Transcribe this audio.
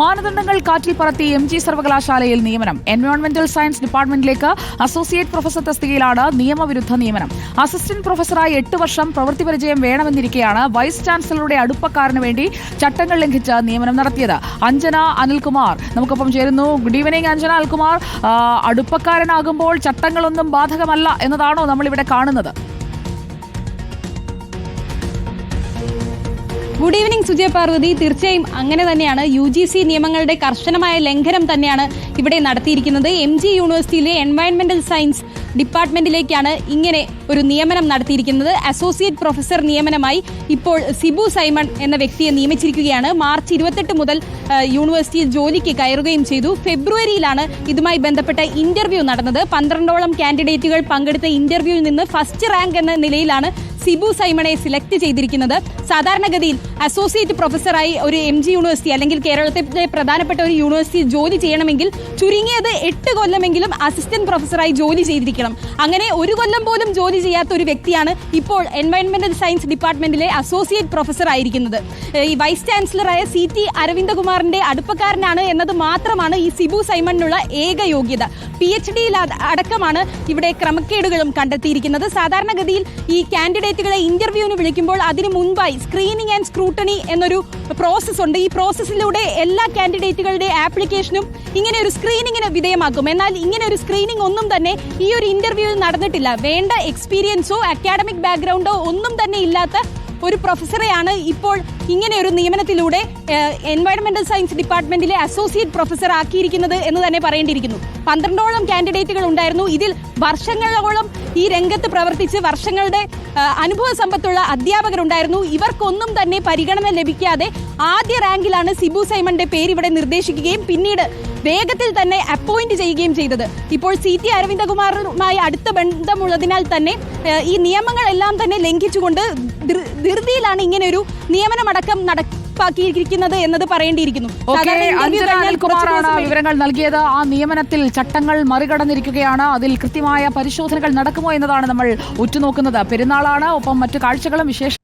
മാനദണ്ഡങ്ങൾ കാറ്റിൽ പറത്തി എം ജി സർവകലാശാലയിൽ നിയമനം. എൻവയോൺമെന്റൽ സയൻസ് ഡിപ്പാർട്ട്മെന്റിലേക്ക് അസോസിയേറ്റ് പ്രൊഫസർ തസ്തികയിലാണ് നിയമവിരുദ്ധ നിയമനം. അസിസ്റ്റന്റ് പ്രൊഫസറായി എട്ട് വർഷം പ്രവൃത്തി പരിചയം വേണമെന്നിരിക്കെയാണ് വൈസ് ചാൻസലറുടെ അടുപ്പക്കാരന് വേണ്ടി ചട്ടങ്ങൾ ലംഘിച്ച് നിയമനം നടത്തിയത്. അഞ്ജന അനിൽകുമാർ. നമുക്കൊപ്പം ചേരുന്നു. Good evening Anjana Anilkumar. അടുപ്പക്കാരനാകുമ്പോൾ ചട്ടങ്ങളൊന്നും ബാധകമല്ല എന്നതാണോ നമ്മളിവിടെ കാണുന്നത്? ഗുഡ് ഈവനിങ് സുജയ പാർവതി തീർച്ചയായും അങ്ങനെ തന്നെയാണ്. യു ജി സി നിയമങ്ങളുടെ കർശനമായ ലംഘനം തന്നെയാണ് ഇവിടെ നടത്തിയിരിക്കുന്നത്. എം ജി യൂണിവേഴ്സിറ്റിയിലെ എൻവയൺമെന്റൽ സയൻസ് ഡിപ്പാർട്ട്മെന്റിലേക്കാണ് ഇങ്ങനെ ഒരു നിയമനം നടത്തിയിരിക്കുന്നത്. അസോസിയേറ്റ് പ്രൊഫസർ നിയമനമായി ഇപ്പോൾ സിബു സൈമൺ എന്ന വ്യക്തിയെ നിയമിച്ചിരിക്കുകയാണ്. മാർച്ച് ഇരുപത്തെട്ട് മുതൽ യൂണിവേഴ്സിറ്റിയിൽ ജോലിക്ക് കയറുകയും ചെയ്തു. ഫെബ്രുവരിയിലാണ് ഇതുമായി ബന്ധപ്പെട്ട ഇന്റർവ്യൂ നടന്നത്. പന്ത്രണ്ടോളം കാൻഡിഡേറ്റുകൾ പങ്കെടുത്ത ഇന്റർവ്യൂവിൽ നിന്ന് ഫസ്റ്റ് റാങ്ക് എന്ന നിലയിലാണ് സിബു സൈമണെ സെലക്ട് ചെയ്തിരിക്കുന്നത് സാധാരണഗതിയിൽ അസോസിയേറ്റ് പ്രൊഫസറായി ഒരു എം ജി യൂണിവേഴ്സിറ്റി അല്ലെങ്കിൽ കേരളത്തിലെ പ്രധാനപ്പെട്ട ഒരു യൂണിവേഴ്സിറ്റി ജോലി ചെയ്യണമെങ്കിൽ ചുരുങ്ങിയത് എട്ട് കൊല്ലമെങ്കിലും അസിസ്റ്റന്റ് പ്രൊഫസറായി ജോലി ചെയ്തിരിക്കണം. അങ്ങനെ ഒരു കൊല്ലം പോലും ജോലി ചെയ്യാത്ത ഒരു വ്യക്തിയാണ് ഇപ്പോൾ എൻവയൺമെന്റൽ സയൻസ് ഡിപ്പാർട്ട്മെന്റിലെ അസോസിയേറ്റ് പ്രൊഫസർ ആയിരിക്കുന്നത്. ഈ വൈസ് ചാൻസലറായ സി ടി അരവിന്ദകുമാറിന്റെ അടുപ്പക്കാരനാണ് എന്നത് മാത്രമാണ് ഈ സിബു സൈമണിനുള്ള ഏക യോഗ്യത. പി എച്ച് ഡിയിൽ അടക്കമാണ് ഇവിടെ ക്രമക്കേടുകളും കണ്ടെത്തിയിരിക്കുന്നത്. സാധാരണഗതിയിൽ ഈ കാൻഡിഡേറ്റുകളെ ഇന്റർവ്യൂവിന് വിളിക്കുമ്പോൾ അതിന് മുൻപായി സ്ക്രീനിങ് ആൻഡ് സ്ക്രൂട്ടണി എന്നൊരു പ്രോസസ് ഉണ്ട്. ഈ പ്രോസസ്സിലൂടെ എല്ലാ കാൻഡിഡേറ്റുകളുടെ ആപ്ലിക്കേഷനും ഇങ്ങനെ ഒരു സ്ക്രീനിങ്ങിന് വിധേയമാക്കും. എന്നാൽ ഇങ്ങനെ ഒരു സ്ക്രീനിങ് ഒന്നും തന്നെ ഈ ഒരു ഇന്റർവ്യൂവിൽ നടന്നിട്ടില്ല. വേണ്ട എക്സ്പീരിയൻസോ അക്കാഡമിക് ബാക്ക്ഗ്രൗണ്ടോ ഒന്നും തന്നെ ഇല്ലാത്ത ഒരു പ്രൊഫസറെയാണ് ഇപ്പോൾ ഇങ്ങനെ ഒരു നിയമനത്തിലൂടെ എൻവയറമെന്റൽ സയൻസ് ഡിപ്പാർട്ട്മെന്റിലെ അസോസിയേറ്റ് പ്രൊഫസർ ആക്കിയിരിക്കുന്നത് എന്ന് തന്നെ പറയേണ്ടിയിരിക്കുന്നു. പന്ത്രണ്ടോളം കാൻഡിഡേറ്റുകൾ ഉണ്ടായിരുന്നു. ഇതിൽ വർഷങ്ങളോളം ഈ രംഗത്ത് പ്രവർത്തിച്ച് വർഷങ്ങളുടെ അനുഭവ സമ്പത്തുള്ള അധ്യാപകരുണ്ടായിരുന്നു. ഇവർക്കൊന്നും തന്നെ പരിഗണന ലഭിക്കാതെ ആദ്യ റാങ്കിലാണ് സിബു സൈമന്റെ പേര് ഇവിടെ നിർദ്ദേശിക്കുകയും പിന്നീട് വേഗത്തിൽ തന്നെ അപ്പോയിന്റ് ചെയ്യുകയും ചെയ്തത്. ഇപ്പോൾ സി ടി അരവിന്ദകുമാറുമായി അടുത്ത ബന്ധമുള്ളതിനാൽ തന്നെ ഈ നിയമങ്ങളെല്ലാം തന്നെ ലംഘിച്ചുകൊണ്ട് ധൃതിയിലാണ് ഇങ്ങനെ ഒരു നിയമനമടക്കം നടപ്പാക്കിയിരിക്കുന്നത് എന്നത് പറയേണ്ടിയിരിക്കുന്നു. വിവരങ്ങൾ നൽകിയത്. ആ നിയമനത്തിൽ ചട്ടങ്ങൾ മറികടന്നിരിക്കുകയാണ്. അതിൽ കൃത്യമായ പരിശോധനകൾ നടക്കുമോ എന്നതാണ് നമ്മൾ ഉറ്റുനോക്കുന്നത്. പെരുന്നാളാണ് ഒപ്പം മറ്റു കാഴ്ചകളും വിശേഷ